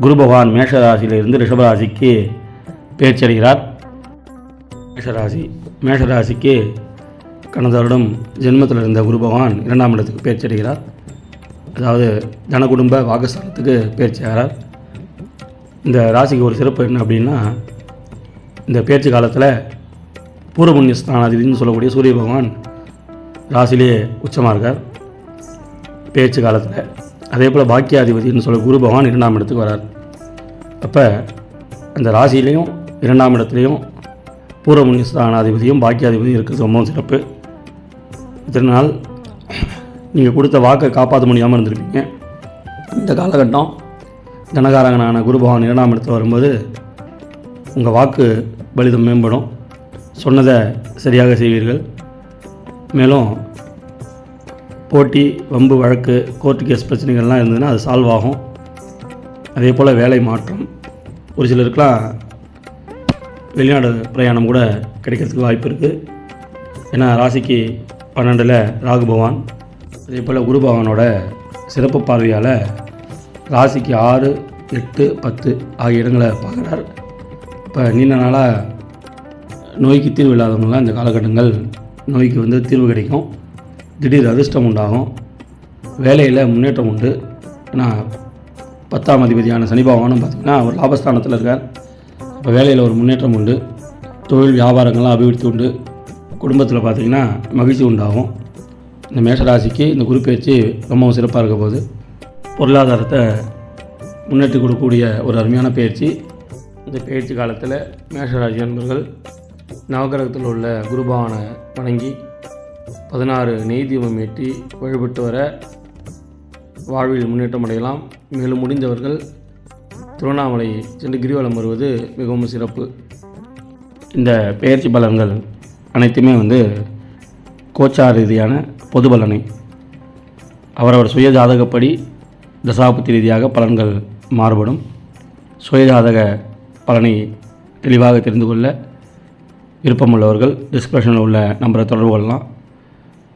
குரு பகவான் மேஷராசியிலிருந்து ரிஷபராசிக்கு பேச்சடைகிறார். மேஷராசி மேஷராசிக்கு கடந்த வருடம் ஜென்மத்தில் இருந்த குரு பகவான் இரண்டாம் இடத்துக்கு பேச்சடைகிறார். அதாவது தன குடும்ப வாக்குஸ்தானத்துக்கு பேர்ச்சியாகிறார் இந்த ராசிக்கு ஒரு சிறப்பு என்ன அப்படின்னா இந்த பேச்சு காலத்தில் பூர்வ ஸ்தானாதிபதினு சொல்லக்கூடிய சூரிய பகவான் ராசிலேயே உச்சமாக இருக்கார். பேச்சு காலத்தில் அதே போல் பாக்கியாதிபதினு சொல்ல குரு பகவான் இரண்டாம் இடத்துக்கு வரார். அப்போ அந்த ராசியிலையும் இரண்டாம் இடத்துலையும் பூர்வ ஸ்தானாதிபதியும் பாக்கியாதிபதியும் இருக்கிறது ரொம்பவும் சிறப்பு. இதனால் நீங்கள் கொடுத்த வாக்கை காப்பாற்ற முடியாமல் இருந்திருப்பீங்க. இந்த காலகட்டம் தனகாரகனான குரு பகவான் இரண்டாம் இடத்துல வரும்போது உங்கள் வாக்கு பலிதம் மேம்படும். சொன்னதை சரியாக செய்வீர்கள். மேலும் போட்டி வம்பு வழக்கு கோர்ட்டு கேஸ் பிரச்சனைகள்லாம் இருந்ததுன்னா அது சால்வ் ஆகும். அதே போல் வேலை மாற்றம். ஒரு சிலருக்கெலாம் வெளிநாடு பிரயாணம் கூட கிடைக்கிறதுக்கு வாய்ப்பு இருக்குது ஏன்னா ராசிக்கு பன்னெண்டில் ராகு பகவான். அதே போல் குரு பகவானோட சிறப்பு பார்வையால் ராசிக்கு ஆறு எட்டு பத்து ஆகிய இடங்களை பார்க்குறார். இப்போ நீண்ட நாளாக நோய்க்கு தீர்வு இல்லாதவங்களாம் இந்த காலகட்டங்கள் நோய்க்கு வந்து தீர்வு கிடைக்கும். திடீர் அதிர்ஷ்டம் உண்டாகும். வேலையில் முன்னேற்றம் உண்டு. ஏன்னா பத்தாம் அதிபதியான சனி பகவானும் பார்த்திங்கன்னா அவர் லாபஸ்தானத்தில் இருக்கார். இப்போ வேலையில் ஒரு முன்னேற்றம் உண்டு. தொழில் வியாபாரங்கள்லாம் அபிவிருத்தி உண்டு. குடும்பத்தில் பார்த்திங்கன்னா மகிழ்ச்சி உண்டாகும். இந்த மேஷராசிக்கு இந்த குரு பயிற்சி ரொம்பவும் சிறப்பாக இருக்க போது பொருளாதாரத்தை முன்னேற்றி கொடுக்கக்கூடிய ஒரு அருமையான பயிற்சி. இந்த பயிற்சி காலத்தில் மேஷராசி அன்பர்கள் நவகிரகத்தில் உள்ள குருபாவனை வணங்கி பதினாறு நெய் தீபம் ஏற்றி வழிபட்டு வர வாழ்வில் முன்னேற்றம் அடையலாம். மேலும் முடிந்தவர்கள் திருவண்ணாமலை சென்று கிரிவலம் வருவது மிகவும் சிறப்பு. இந்த பெயர்ச்சி பலன்கள் அனைத்துமே வந்து கோச்சார் ரீதியான பொது பலனை. அவரவர் சுய ஜாதகப்படி தசாபுத்தி ரீதியாக பலன்கள் மாறுபடும். சுயஜாதக பலனை தெளிவாக தெரிந்து கொள்ள விருப்பமுள்ளவர்கள் டிஸ்கிரிப்ஷனில் உள்ள நம்பரை தொடர்பு கொள்ளலாம்.